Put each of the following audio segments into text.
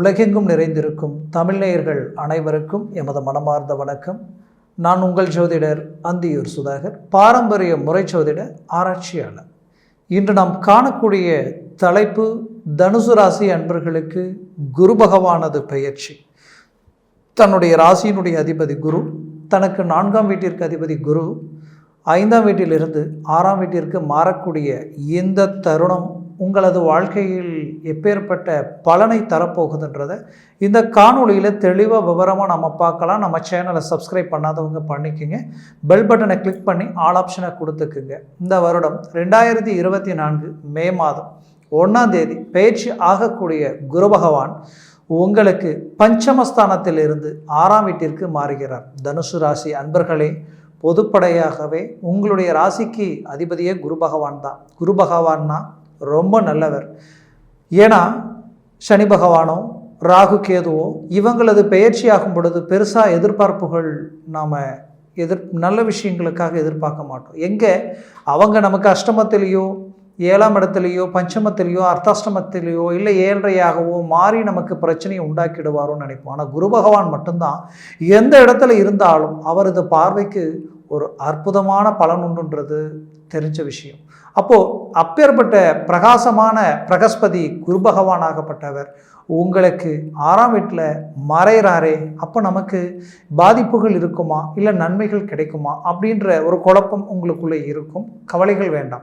உலகெங்கும் நிறைந்திருக்கும் தமிழ்நேயர்கள் அனைவருக்கும் எமது மனமார்ந்த வணக்கம். நான் உங்கள் ஜோதிடர் அந்தியூர் சுதாகர் பாரம்பரிய முறை ஜோதிட ஆராய்ச்சியாளர். இன்று நாம் காணக்கூடிய தலைப்பு தனுசு ராசி அன்பர்களுக்கு குரு பகவானது பெயர்ச்சி. தன்னுடைய ராசியினுடைய அதிபதி குரு தனக்கு நான்காம் வீட்டிற்கு அதிபதி குரு ஐந்தாம் வீட்டிலிருந்து ஆறாம் வீட்டிற்கு மாறக்கூடிய இந்த தருணம் உங்களது வாழ்க்கையில் எப்பேற்பட்ட பலனை தரப்போகுதுன்றதை இந்த காணொலியில் தெளிவாக விவரமாக நம்ம பார்க்கலாம். நம்ம சேனலை சப்ஸ்கிரைப் பண்ணாதவங்க பண்ணிக்கோங்க. பெல் பட்டனை கிளிக் பண்ணி ஆல் ஆப்ஷனை கொடுத்துக்குங்க. இந்த வருடம் ரெண்டாயிரத்தி இருபத்தி நான்கு மே மாதம் ஒன்றாம் தேதி பயிற்சி ஆகக்கூடிய குரு பகவான் உங்களுக்கு பஞ்சமஸ்தானத்தில் இருந்து ஆறாம் வீட்டிற்கு மாறுகிறார். தனுசு ராசி அன்பர்களே பொதுப்படையாகவே உங்களுடைய ராசிக்கு அதிபதியே குரு பகவான் தான். குரு பகவான்னா ரொம்ப நல்லவர். ஏன்னா சனி பகவானோ ராகு கேதுவோ இவங்களது பெயர்ச்சி ஆகும் பொழுது பெருசாக எதிர்பார்ப்புகள் நாம் எதிர் நல்ல விஷயங்களுக்காக எதிர்பார்க்க மாட்டோம். எங்கே? அவங்க நமக்கு அஷ்டமத்திலேயோ ஏழாம் இடத்துலையோ பஞ்சமத்திலேயோ அர்த்தாஷ்டமத்திலேயோ இல்லை ஏழ்றையாகவோ மாறி நமக்கு பிரச்சனையை உண்டாக்கிடுவாரோன்னு நினைப்போம். ஆனால் குரு பகவான் மட்டும்தான் எந்த இடத்துல இருந்தாலும் அவரது பார்வைக்கு ஒரு அற்புதமான பலன் உண்டுன்றது தெரிஞ்ச விஷயம். அப்போது அப்பேற்பட்ட பிரகாசமான பிரகஸ்பதி குரு உங்களுக்கு ஆறாம் வீட்டில் மறைகிறாரே அப்போ நமக்கு பாதிப்புகள் இருக்குமா? இல்லை நன்மைகள் கிடைக்குமா? அப்படின்ற ஒரு குழப்பம் உங்களுக்குள்ளே இருக்கும். கவலைகள் வேண்டாம்.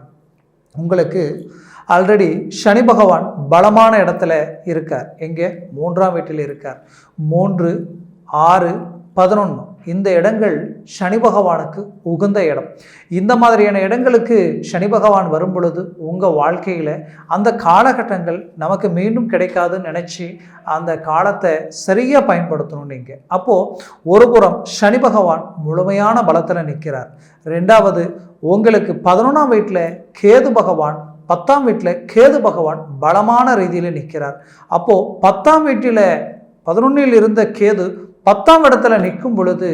உங்களுக்கு ஆல்ரெடி சனி பகவான் பலமான இடத்துல இருக்கார். எங்கே? மூன்றாம் வீட்டில் இருக்கார். மூன்று ஆறு பதினொன்று இந்த இடங்கள் சனி பகவானுக்கு உகந்த இடம். இந்த மாதிரியான இடங்களுக்கு சனி பகவான் வரும் பொழுது உங்கள் வாழ்க்கையில் அந்த காலகட்டங்கள் நமக்கு மீண்டும் கிடைக்காதுன்னு நினச்சி அந்த காலத்தை சரியாக பயன்படுத்தணும் நீங்கள் அப்போது ஒரு புறம் சனி பகவான் முழுமையான பலத்தில் நிற்கிறார் ரெண்டாவது உங்களுக்கு பதினொன்றாம் வீட்டில் கேது பகவான் பத்தாம் வீட்டில் கேது பகவான் பலமான ரீதியில் நிற்கிறார் அப்போது பத்தாம் வீட்டில் பதினொன்றில் இருந்த கேது பத்தாம் இடத்துல நிற்கும் பொழுது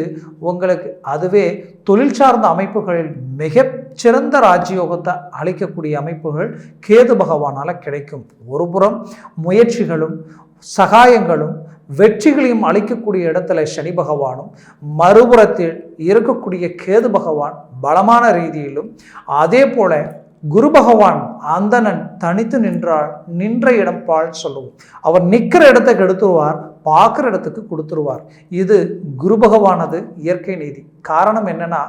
உங்களுக்கு அதுவே தொழில் சார்ந்த அமைப்புகளில் மிக சிறந்த ராஜயோகத்தை அளிக்கக்கூடிய அமைப்புகள் கேது பகவானால் கிடைக்கும். ஒரு புறம் முயற்சிகளும் சகாயங்களும் வெற்றிகளையும் அளிக்கக்கூடிய இடத்துல சனி பகவானும் மறுபுறத்தில் இருக்கக்கூடிய கேது பகவான் பலமான ரீதியிலும் அதே போல குரு பகவான் அந்தணன் தனித்து நின்றால் நின்ற இடம் பால் சொல்லுவோம். அவர் நிற்கிற இடத்தை கெடுத்துருவார் பார்க்குற இடத்துக்கு கொடுத்துருவார். இது குரு பகவானது இயற்கை நீதி. காரணம் என்னன்னா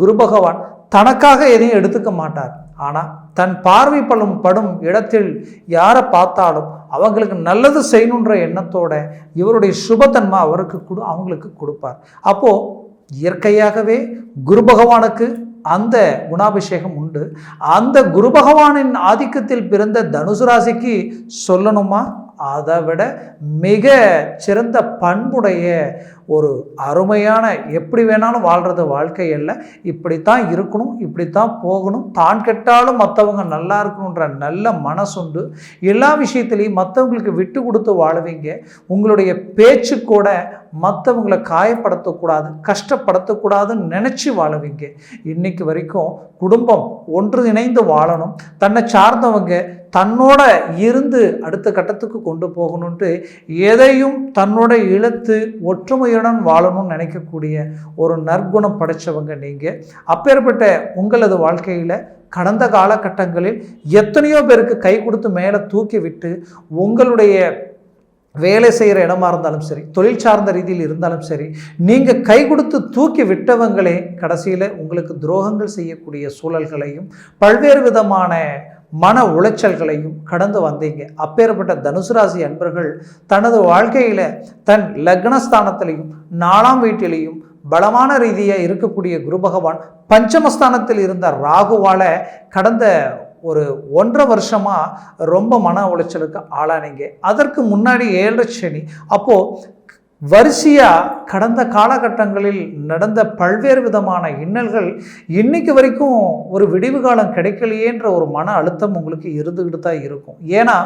குரு பகவான் தனக்காக எதையும் எடுத்துக்க மாட்டார். ஆனால் தன் பார்வை பலும் படும் இடத்தில் யாரை பார்த்தாலும் அவங்களுக்கு நல்லது செய்யணுன்ற எண்ணத்தோட இவருடைய சுபத்தன்மை அவருக்கு கொடு அவங்களுக்கு கொடுப்பார். அப்போது இயற்கையாகவே குரு பகவானுக்கு அந்த குணாபிஷேகம் உண்டு. அந்த குரு பகவானின் ஆதிக்கத்தில் பிறந்த தனுசு ராசிக்கு சொல்லணுமா? அதை விட மிக சிறந்த பண்புடைய ஒரு அருமையான எப்படி வேணாலும் வாழ்கிறது வாழ்க்கை இல்லை இப்படித்தான் இருக்கணும் இப்படித்தான் போகணும். தான் கெட்டாலும் மற்றவங்க நல்லா இருக்கணுன்ற நல்ல மனசுண்டு. எல்லா விஷயத்துலையும் மற்றவங்களுக்கு விட்டு கொடுத்து வாழுவீங்க. உங்களுடைய பேச்சு கூட மற்றவங்களை காயப்படுத்தக்கூடாது கஷ்டப்படுத்தக்கூடாதுன்னு நினச்சி வாழுவீங்க. இன்னைக்கு வரைக்கும் குடும்பம் ஒன்று இணைந்து வாழணும். தன்னை சார்ந்தவங்க தன்னோட இருந்து அடுத்த கட்டத்துக்கு கொண்டு போகணுன்ட்டு எதையும் தன்னோட இழுத்து ஒற்றுமையுடன் வாழணும்னு நினைக்கக்கூடிய ஒரு நற்குணம் படைத்தவங்க நீங்கள் அப்பேற்பட்ட உங்களது வாழ்க்கையில் கடந்த காலகட்டங்களில் எத்தனையோ பேருக்கு கை கொடுத்து மேலே தூக்கி விட்டு உங்களுடைய வேலை செய்கிற இடமா இருந்தாலும் சரி தொழில் சார்ந்த ரீதியில் இருந்தாலும் சரி நீங்கள் கை கொடுத்து தூக்கி விட்டவங்களே கடைசியில் உங்களுக்கு துரோகங்கள் செய்யக்கூடிய சூழல்களையும் பல்வேறு விதமான மன உளைச்சல்களையும் கடந்து வந்தீங்க. அப்பேற்பட்ட தனுசு ராசி அன்பர்கள் தனது வாழ்க்கையில் தன் லக்னஸ்தானத்திலையும் நாலாம் வீட்டிலையும் பலமான ரீதியாக இருக்கக்கூடிய குரு பகவான் பஞ்சமஸ்தானத்தில் இருந்த ராகுவால் கடந்த ஒரு ஒன்றரை வருஷமாக ரொம்ப மன உளைச்சலுக்கு ஆளானீங்க. அதற்கு முன்னாடி ஏழரை சனி. அப்போது வரிசையாக கடந்த காலகட்டங்களில் நடந்த பல்வேறு விதமான இன்னல்கள் இன்னைக்கு வரைக்கும் ஒரு விடிவு காலம் கிடைக்கலையேன்ற ஒரு மன அழுத்தம் உங்களுக்கு இருந்துக்கிட்டு தான் இருக்கும். ஏன்னா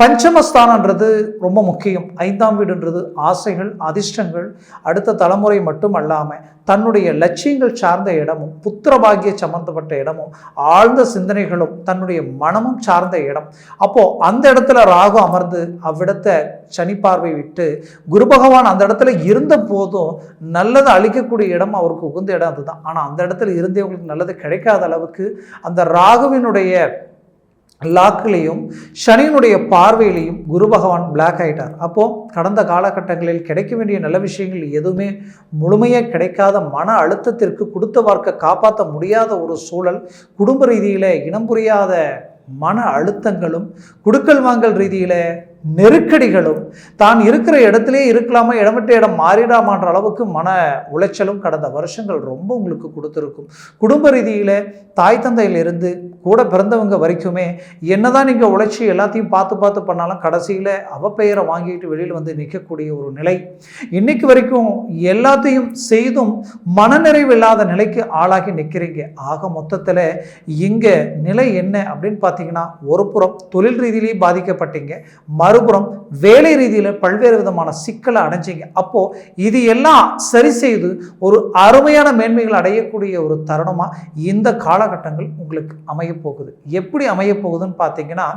பஞ்சமஸ்தானன்றது ரொம்ப முக்கியம். ஐந்தாம் வீடுன்றது ஆசைகள் அதிர்ஷ்டங்கள் அடுத்த தலைமுறை மட்டும் அல்லாமல் தன்னுடைய லட்சியங்கள் சார்ந்த இடமும் புத்திரபாகிய சம்மந்தப்பட்ட இடமும் ஆழ்ந்த சிந்தனைகளும் தன்னுடைய மனமும் சார்ந்த இடம். அப்போது அந்த இடத்துல ராகு அமர்ந்து அவ்விடத்தை சனி பார்வை விட்டு குரு பகவான் அந்த இடத்துல இருந்த போதும் நல்லதை அழிக்கக்கூடிய இடம் அவருக்கு உகந்த இடம் அதுதான். ஆனால் அந்த இடத்துல இருந்தவங்களுக்கு நல்லது கிடைக்காத அளவுக்கு அந்த ராகுவினுடைய லாக்குலேயும் சனியினுடைய பார்வையிலையும் குரு பகவான் பிளாக் ஆயிட்டார். அப்போது கடந்த காலகட்டங்களில் கிடைக்க வேண்டிய நல்ல விஷயங்கள் எதுவுமே முழுமையாக கிடைக்காத மன அழுத்தத்திற்கு கொடுத்த வார்க்க காப்பாற்ற முடியாத ஒரு சூழல் குடும்ப ரீதியில் இனம் புரியாத மன அழுத்தங்களும் குடுக்கல் வாங்கல் ரீதியில் நெருக்கடிகளும் தான் இருக்கிற இடத்திலே இருக்கலாமா இடமிட்ட இடம் மாறிடாமான்ற அளவுக்கு மன உளைச்சலும் கடந்த வருஷங்கள் ரொம்ப உங்களுக்கு கொடுத்துருக்கும். குடும்ப ரீதியில் தாய் தந்தையிலிருந்து கூட பிறந்தவங்க வரைக்குமே என்னதான் நீங்கள் உழைச்சி எல்லாத்தையும் பார்த்து பார்த்து பண்ணாலும் கடைசியில் அவப்பெயரை வாங்கிட்டு வெளியில் வந்து நிற்கக்கூடிய ஒரு நிலை. இன்னைக்கு வரைக்கும் எல்லாத்தையும் செய்தும் மனநிறைவு இல்லாத நிலைக்கு ஆளாகி நிற்கிறீங்க. ஆக மொத்தத்தில் இங்கே நிலை என்ன அப்படின்னு பார்த்தீங்கன்னா ஒரு புறம் தொழில் ரீதியிலேயே பாதிக்கப்பட்டீங்க. மறுபுறம் வேலை ரீதியில் பல்வேறு விதமான சிக்கலை அடைஞ்சிங்க. அப்போது இது எல்லாம் சரி செய்து ஒரு அருமையான மேன்மைகள் அடையக்கூடிய ஒரு தருணமாக இந்த காலகட்டங்கள் உங்களுக்கு அமையப்போகுது எப்படி அமையப்போகுதுன்னு பார்த்தீங்கன்னா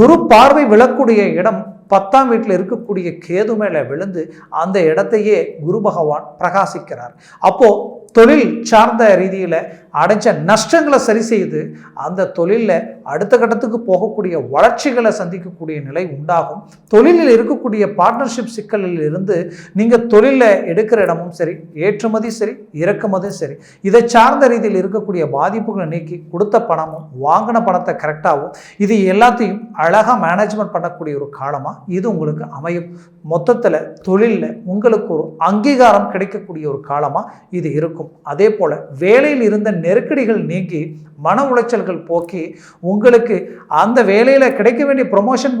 குரு பார்வை விழக்கூடிய இடம் பத்தாம் வீட்டில் இருக்கக்கூடிய கேது மேலே விழுந்து அந்த இடத்தையே குரு பகவான் பிரகாசிக்கிறார். அப்போ தொழில் சார்ந்த ரீதியில் அடைஞ்ச நஷ்டங்களை சரி செய்து அந்த தொழிலில் அடுத்த கட்டத்துக்கு போகக்கூடிய வளர்ச்சிகளை சந்திக்கக்கூடிய நிலை உண்டாகும். தொழிலில் இருக்கக்கூடிய பார்ட்னர்ஷிப் சிக்கலில் இருந்து நீங்கள் தொழிலில் எடுக்கிற இடமும் சரி ஏற்றுமதி சரி இறக்குமதியும் சரி இதை சார்ந்த ரீதியில் இருக்கக்கூடிய பாதிப்புகளை நீக்கி கொடுத்த பணமும் வாங்கின பணத்தை கரெக்டாகவும் இது எல்லாத்தையும் அழகாக மேனேஜ்மெண்ட் பண்ணக்கூடிய ஒரு காலமாக இது உங்களுக்கு அமையும். மொத்தத்தில் தொழிலில் உங்களுக்கு ஒரு அங்கீகாரம் கிடைக்கக்கூடிய ஒரு காலமாக இது இருக்கும். அதே போல் வேலையில் இருந்த நெருக்கடிகள் நீங்கி மன உளைச்சல்கள் போக்கி உங்களுக்கு அந்த வேலையில் கிடைக்க வேண்டிய ப்ரொமோஷன்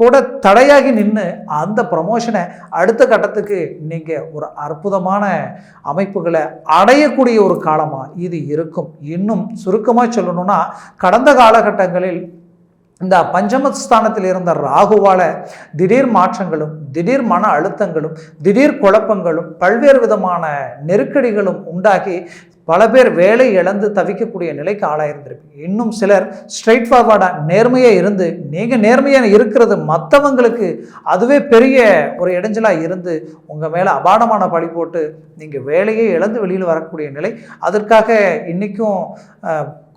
கூட தடையாகி நின்று அந்த ப்ரமோஷனை அடுத்த கட்டத்துக்கு நீங்கள் ஒரு அற்புதமான அமைப்புகளை அடையக்கூடிய ஒரு காலமாக இது இருக்கும். இன்னும் சுருக்கமாக சொல்லணும்னா கடந்த காலகட்டங்களில் இந்த பஞ்சமஸ்தானத்தில் இருந்த ராகுவால திடீர் மாற்றங்களும் திடீர் மன அழுத்தங்களும் திடீர் குழப்பங்களும் பல்வேறு விதமான நெருக்கடிகளும் உண்டாகி பல பேர் வேலை இழந்து தவிக்கக்கூடிய நிலைக்கு ஆளாயிருந்திருப்பீங்க. இன்னும் சிலர் ஸ்ட்ரைட் ஃபார்வர்டாக நேர்மையாக இருந்து நீங்கள் நேர்மையாக இருக்கிறது மற்றவங்களுக்கு அதுவே பெரிய ஒரு இடைஞ்சலாக இருந்து உங்கள் மேலே அபாடமான பழி போட்டு நீங்கள் வேலையே இழந்து வெளியில் வரக்கூடிய நிலை அதற்காக இன்றைக்கும்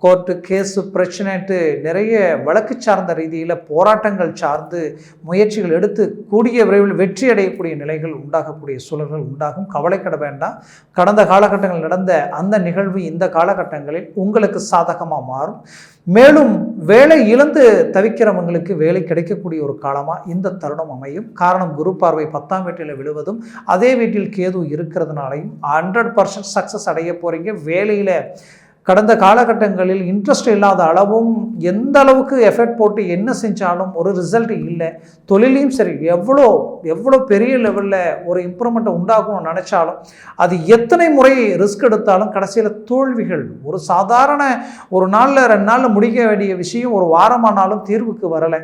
கோர்ட்டு கேஸு பிரச்சனைட்டு நிறைய வழக்கு சார்ந்த ரீதியில் போராட்டங்கள் சார்ந்து முயற்சிகள் எடுத்து கூடிய விரைவில் வெற்றி அடையக்கூடிய நிலைகள் உண்டாகக்கூடிய சூழல்கள் உண்டாகும். கவலைக்கிட வேண்டாம். கடந்த காலகட்டங்கள் நடந்த அந்த நிகழ்வு இந்த காலகட்டங்களில் உங்களுக்கு சாதகமாக மாறும். மேலும் வேலை இழந்து தவிக்கிறவங்களுக்கு வேலை கிடைக்கக்கூடிய ஒரு காலமாக இந்த தருணம் அமையும். காரணம் குரு பார்வை பத்தாம் வீட்டில் விழுவதும் அதே வீட்டில் கேது இருக்கிறதுனாலையும் ஹண்ட்ரட் பர்சன்ட் சக்ஸஸ் அடைய போகிறீங்க வேலையில் கடந்த காலகட்டங்களில் இன்ட்ரெஸ்ட் இல்லாத அளவும் எந்த அளவுக்கு எஃபெக்ட் போட்டு என்ன செஞ்சாலும் ஒரு ரிசல்ட் இல்லை. தொழிலையும் சரி எவ்வளோ எவ்வளோ பெரிய லெவலில் ஒரு இம்ப்ரூவ்மெண்ட்டை உண்டாகும்னு நினச்சாலும் அது எத்தனை முறை ரிஸ்க் எடுத்தாலும் கடைசியில் தோல்விகள். ஒரு சாதாரண ஒரு நாளில் ரெண்டு நாளில் முடிக்க வேண்டிய விஷயம் ஒரு வாரமானாலும் தீர்வுக்கு வரலை.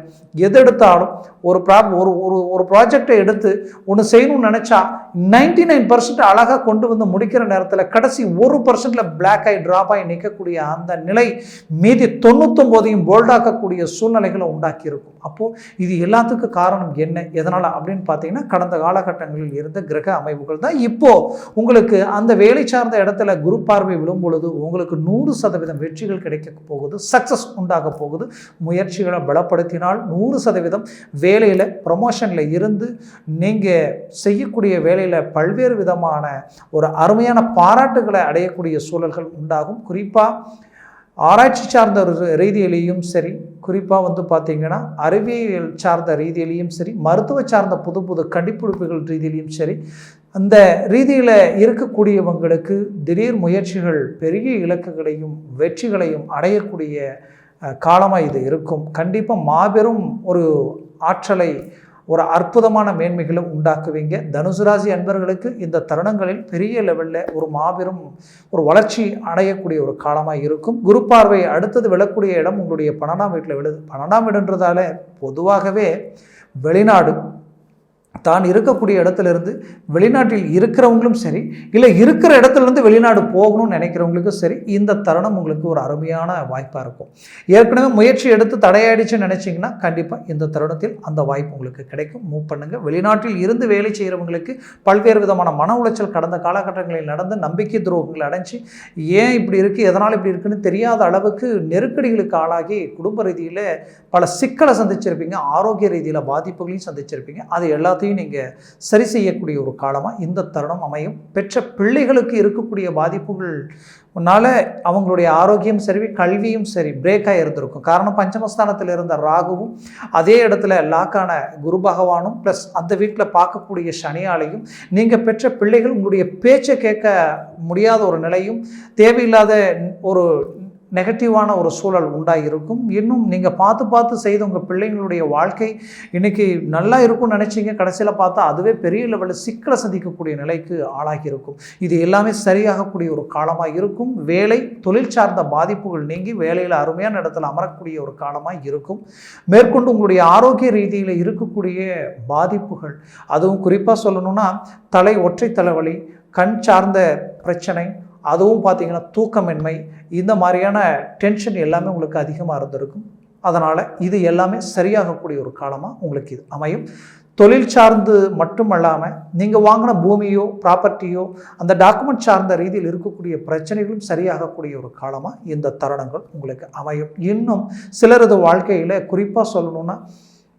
எது எடுத்தாலும் ஒரு ப்ரா ஒரு ஒரு ஒரு ப்ராஜெக்டை எடுத்து ஒன்று செய்யணும்னு நினச்சா நைன்டி நைன் பர்சன்ட் அழகாக கொண்டு வந்து முடிக்கிற நேரத்தில் கடைசி ஒரு பர்சன்டில் பிளாக் ஆகி ட்ராப் ஆகி நிற்கக்கூடிய அந்த நிலை மீதி தொண்ணூத்தொம்போதையும் போல்டாக்கக்கூடிய சூழ்நிலைகளை உண்டாக்கியிருக்கும் அப்போது இது எல்லாத்துக்கும் காரணம் என்ன? எதனால்? அப்படின்னு பார்த்தீங்கன்னா கடந்த காலகட்டங்களில் இருந்த கிரக அமைப்புகள் தான். இப்போது உங்களுக்கு அந்த வேலை சார்ந்த இடத்துல குரு பார்வை விழும் பொழுது உங்களுக்கு நூறு சதவீதம் வெற்றிகள் கிடைக்க போகுது சக்ஸஸ் உண்டாக போகுது. முயற்சிகளை பலப்படுத்தினால் நூறு சதவீதம் வேலையில் ப்ரமோஷனில் இருந்து நீங்கள் செய்யக்கூடிய வேலை வேலையில் பல்வேறு விதமான ஒரு அருமையான பாராட்டுகளை அடையக்கூடிய சூழல்கள் உண்டாகும். குறிப்பாக ஆராய்ச்சி சார்ந்த ரீதியிலையும் சரி குறிப்பாக வந்து பார்த்திங்கன்னா அறிவியல் சார்ந்த ரீதியிலையும் சரி மருத்துவ சார்ந்த புது புது கண்டுபிடிப்புகள் ரீதியிலையும் சரி அந்த ரீதியில் இருக்கக்கூடியவங்களுக்கு திடீர் முயற்சிகள் பெரிய இலக்குகளையும் வெற்றிகளையும் அடையக்கூடிய காலமாக இது இருக்கும். கண்டிப்பாக மாபெரும் ஒரு ஆற்றலை ஒரு அற்புதமான மேன்மைகளும் உண்டாக்குவீங்க. தனுசு ராசி அன்பர்களுக்கு இந்த தருணங்களில் பெரிய லெவலில் ஒரு மாபெரும் ஒரு வளர்ச்சி அடையக்கூடிய ஒரு காலமாக இருக்கும். குரு பார்வை அடுத்தது விழக்கூடிய இடம் உங்களுடைய பன்னெண்டாம் வீட்டில் விழுது. பன்னெண்டாம் வீடுன்றதால பொதுவாகவே வெளிநாடு தான் இருக்கக்கூடிய இடத்துலேருந்து வெளிநாட்டில் இருக்கிறவங்களும் சரி இல்லை இருக்கிற இடத்துலேருந்து வெளிநாடு போகணும்னு நினைக்கிறவங்களுக்கும் சரி இந்த தருணம் உங்களுக்கு ஒரு அருமையான வாய்ப்பாக இருக்கும். ஏற்கனவே முயற்சி எடுத்து தடையாயிடுச்சுன்னு நினச்சிங்கன்னா கண்டிப்பாக இந்த தருணத்தில் அந்த வாய்ப்பு உங்களுக்கு கிடைக்கும். மூவ் பண்ணுங்கள் வெளிநாட்டில் இருந்து வேலை செய்கிறவங்களுக்கு பல்வேறு விதமான மன உளைச்சல் கடந்த காலகட்டங்களில் நடந்து நம்பிக்கை துரோகங்களை அடைஞ்சு ஏன் இப்படி இருக்குது எதனால் இப்படி இருக்குன்னு தெரியாத அளவுக்கு நெருக்கடிகளுக்கு ஆளாகி குடும்ப ரீதியில் பல சிக்கலை சந்திச்சிருப்பீங்க ஆரோக்கிய ரீதியில் பாதிப்புகளையும் சந்திச்சிருப்பீங்க. அது எல்லாத்தையும் நீங்கள் சரி செய்யக்கூடிய ஒரு காலமாக இந்த தருணம் அமையும். பெற்ற பிள்ளைகளுக்கு இருக்கக்கூடிய பாதிப்புகள் உன்னால் அவங்களுடைய ஆரோக்கியம் சரி கல்வியும் சரி பிரேக்காக இருந்திருக்கும். காரணம் பஞ்சமஸ்தானத்தில் இருந்த ராகுவும் அதே இடத்துல லாக்கான குரு பகவானும் ப்ளஸ் அந்த வீட்டில் பார்க்கக்கூடிய சனியாலையும் நீங்கள் பெற்ற பிள்ளைகள் உங்களுடைய பேச்சை கேட்க முடியாத ஒரு நிலையும் தேவையில்லாத ஒரு நெகட்டிவான ஒரு சூழல் உண்டாகிருக்கும் இன்னும் நீங்கள் பார்த்து பார்த்து செய்த உங்கள் பிள்ளைங்களுடைய வாழ்க்கை இன்றைக்கி நல்லா இருக்கும்னு நினச்சிங்க. கடைசியில் பார்த்தா அதுவே பெரிய லெவலில் சிக்கலை சந்திக்கக்கூடிய நிலைக்கு ஆளாகி இருக்கும் இது எல்லாமே சரியாகக்கூடிய ஒரு காலமாக இருக்கும். வேலை தொழில் சார்ந்த பாதிப்புகள் நீங்கி வேலையில் அருமையான இடத்துல அமரக்கூடிய ஒரு காலமாக இருக்கும். மேற்கொண்டு உங்களுடைய ஆரோக்கிய ரீதியில் இருக்கக்கூடிய பாதிப்புகள் அதுவும் குறிப்பாக சொல்லணும்னா தலை ஒற்றை தலைவலி கண் சார்ந்த பிரச்சனை அதுவும் பார்த்திங்கன்னா தூக்கமின்மை இந்த மாதிரியான டென்ஷன் எல்லாமே உங்களுக்கு அதிகமாக இருந்திருக்கும். அதனால் இது எல்லாமே சரியாகக்கூடிய ஒரு காலமாக உங்களுக்கு இது அமையும். தொழில் சார்ந்து மட்டுமல்லாமல் நீங்கள் வாங்கின பூமியோ ப்ராப்பர்ட்டியோ அந்த டாக்குமெண்ட் சார்ந்த ரீதியில் இருக்கக்கூடிய பிரச்சனைகளும் சரியாகக்கூடிய ஒரு காலமாக இந்த தருணங்கள் உங்களுக்கு அமையும். இன்னும் சிலரது வாழ்க்கையில் குறிப்பாக சொல்லணுன்னா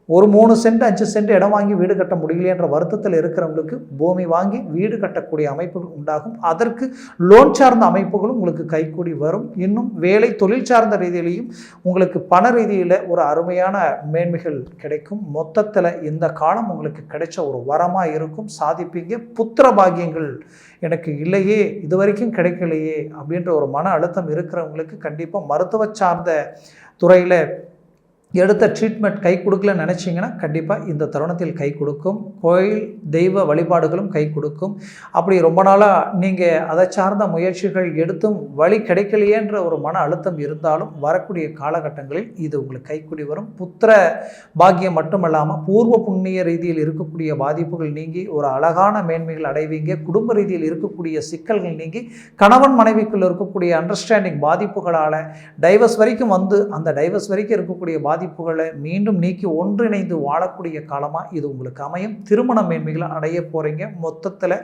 ஒரு மூணு சென்ட் அஞ்சு சென்ட் இடம் வாங்கி வீடு கட்ட முடியலையன்ற வருத்தத்தில் இருக்கிறவங்களுக்கு பூமி வாங்கி வீடு கட்டக்கூடிய அமைப்புகள் உண்டாகும். அதற்கு லோன் சார்ந்த அமைப்புகளும் உங்களுக்கு கைக்கூடி வரும். இன்னும் வேலை தொழில் சார்ந்த ரீதியிலையும் உங்களுக்கு பண ரீதியில் ஒரு அருமையான மேன்மைகள் கிடைக்கும். மொத்தத்தில் இந்த காலம் உங்களுக்கு கிடைச்ச ஒரு வரமாக இருக்கும். சாதிப்பீங்க. புத்திர பாகியங்கள் எனக்கு இல்லையே இது வரைக்கும் கிடைக்கலையே அப்படின்ற ஒரு மன அழுத்தம் இருக்கிறவங்களுக்கு கண்டிப்பாக மருத்துவ சார்ந்த துறையில் எடுத்த ட்ரீட்மெண்ட் கை கொடுக்கலன்னு நினச்சிங்கன்னா கண்டிப்பாக இந்த தருணத்தில் கை கொடுக்கும். கோயில் தெய்வ வழிபாடுகளும் கை கொடுக்கும். அப்படி ரொம்ப நாளாக நீங்கள் அதை சார்ந்த முயற்சிகள் எடுத்தும் வழி கிடைக்கலையேன்ற ஒரு மன அழுத்தம் இருந்தாலும் வரக்கூடிய காலகட்டங்களில் இது உங்களுக்கு கைக்குடி வரும். புத்திர பாக்கியம் மட்டுமல்லாமல் பூர்வ புண்ணிய ரீதியில் இருக்கக்கூடிய பாதிப்புகள் நீங்கி ஒரு அழகான மேன்மைகள் அடைவீங்க. குடும்ப ரீதியில் இருக்கக்கூடிய சிக்கல்கள் நீங்கி கணவன் மனைவிக்குள்ள இருக்கக்கூடிய அண்டர்ஸ்டாண்டிங் பாதிப்புகளால் டைவர்ஸ் வரைக்கும் வந்து அந்த டைவர்ஸ் வரைக்கும் இருக்கக்கூடிய பாதி பாதிப்புகளை மீண்டும் நீக்கி ஒன்றிணைந்து வாழக்கூடிய காலமாக இது உங்களுக்கு அமையும். திருமண மேன்மைகளை அடைய போகிறீங்க மொத்தத்தில்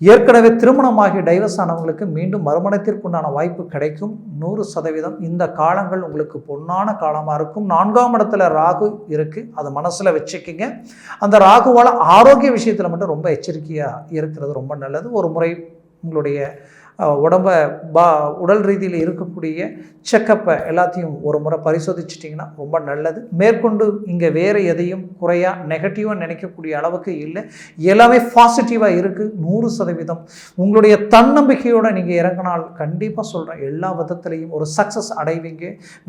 ஏற்கனவே திருமணமாகி டைவர்ஸ் ஆனவங்களுக்கு மீண்டும் மறுமணத்திற்குண்டான வாய்ப்பு கிடைக்கும். நூறு சதவீதம் இந்த காலங்கள் உங்களுக்கு பொன்னான காலமாக இருக்கும். நான்காம் இடத்துல ராகு இருக்குது அதை மனசில் வச்சுக்கிங்க. அந்த ராகுவால் ஆரோக்கிய விஷயத்தில் மட்டும் ரொம்ப எச்சரிக்கையாக இருக்கிறது ரொம்ப நல்லது. ஒரு முறை உங்களுடைய உடம்ப பா உடல் ரீதியில் இருக்கக்கூடிய செக்கப்பை எல்லாத்தையும் ஒரு முறை பரிசோதிச்சிட்டிங்கன்னா ரொம்ப நல்லது. மேற்கொண்டு இங்கே வேறு எதையும் குறையாக நெகட்டிவாக நினைக்கக்கூடிய அளவுக்கு இல்லை. எல்லாமே பாசிட்டிவாக இருக்குது நூறு சதவீதம். உங்களுடைய தன்னம்பிக்கையோடு நீங்கள் இறங்கினால் கண்டிப்பாக சொல்கிறேன் எல்லா விதத்துலேயும் ஒரு சக்ஸஸ் அடைவீங்க.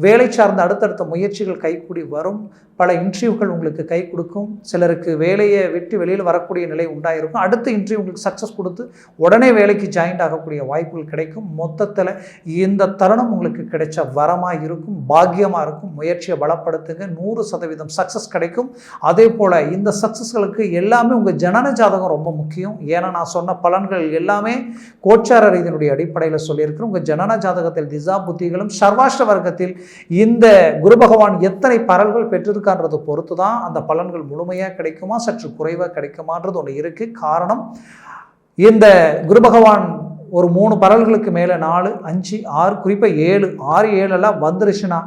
வேலை சார்ந்த அடுத்தடுத்த முயற்சிகள் கைக்கூடி வரும். பல இன்டர்வியூக்கள் உங்களுக்கு கை கொடுக்கும். சிலருக்கு வேலையை விட்டு வெளியில் வரக்கூடிய நிலை உண்டாயிருக்கும். அடுத்த இன்டர்வியூ உங்களுக்கு சக்ஸஸ் கொடுத்து உடனே வேலைக்கு ஜாயின்ட் ஆகக்கூடிய வாய்ப்புகள் கிடைக்கும். மொத்தத்தில் இந்த தருணம் உங்களுக்கு கிடைச்ச வரமாக இருக்கும் பாக்கியமாக இருக்கும். முயற்சியை பலப்படுத்துங்க. நூறு சதவீதம் சக்ஸஸ் கிடைக்கும். அதே போல் இந்த சக்ஸஸ்களுக்கு எல்லாமே உங்கள் ஜனன ஜாதகம் ரொம்ப முக்கியம். ஏன்னா நான் சொன்ன பலன்கள் எல்லாமே கோச்சார ரீதியினுடைய அடிப்படையில் சொல்லியிருக்கிறோம் உங்கள் ஜனன ஜாதகத்தில் திசா புத்திகளும் சர்வாஷ்ட வர்க்கத்தில் இந்த குரு பகவான் எத்தனை பரல்கள் பெற்றிருக்கான்றதை பொறுத்து தான் அந்த பலன்கள் முழுமையாக கிடைக்குமா? சற்று குறைவாக கிடைக்குமான்றது ஒன்று இருக்குது காரணம் இந்த குரு பகவான் ஒரு மூணு பரல்களுக்கு மேலே நாலு அஞ்சு ஆறு குறிப்பாக ஏழு ஆறு ஏழெல்லாம் வந்துருச்சுன்னா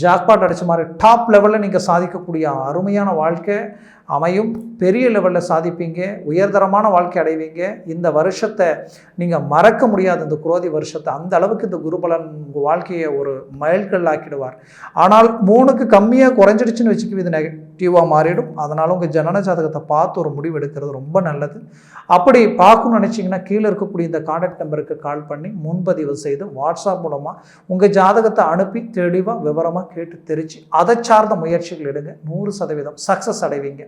ஜாக்பாட் அடித்த மாதிரி டாப் லெவலில் நீங்கள் சாதிக்கக்கூடிய அருமையான வாழ்க்கை அமையும். பெரிய லெவலில் சாதிப்பீங்க. உயர்தரமான வாழ்க்கை அடைவீங்க. இந்த வருஷத்தை நீங்கள் மறக்க முடியாது இந்த குரோதி வருஷத்தை அந்த அளவுக்கு இந்த குருபலன் உங்கள் வாழ்க்கையை ஒரு மைல்கல் ஆக்கிடுவார் ஆனால் மூணுக்கு கம்மியாக குறைஞ்சிடுச்சுன்னு வச்சுக்கி இது நெகட்டிவாக மாறிடும். அதனால் உங்கள் ஜனன ஜாதகத்தை பார்த்து ஒரு முடிவு எடுக்கிறது ரொம்ப நல்லது. அப்படி பார்க்கணும்னு நினச்சிங்கன்னா கீழே இருக்கக்கூடிய இந்த கான்டாக்ட் நம்பருக்கு கால் பண்ணி முன்பதிவு செய்து வாட்ஸ்அப் மூலமாக உங்கள் ஜாதகத்தை அனுப்பி தெளிவாக விவரமாக கேட்டு தெரிஞ்சு அதை சார்ந்த முயற்சிகள் எடுங்க. நூறு சதவீதம் சக்ஸஸ் அடைவீங்க.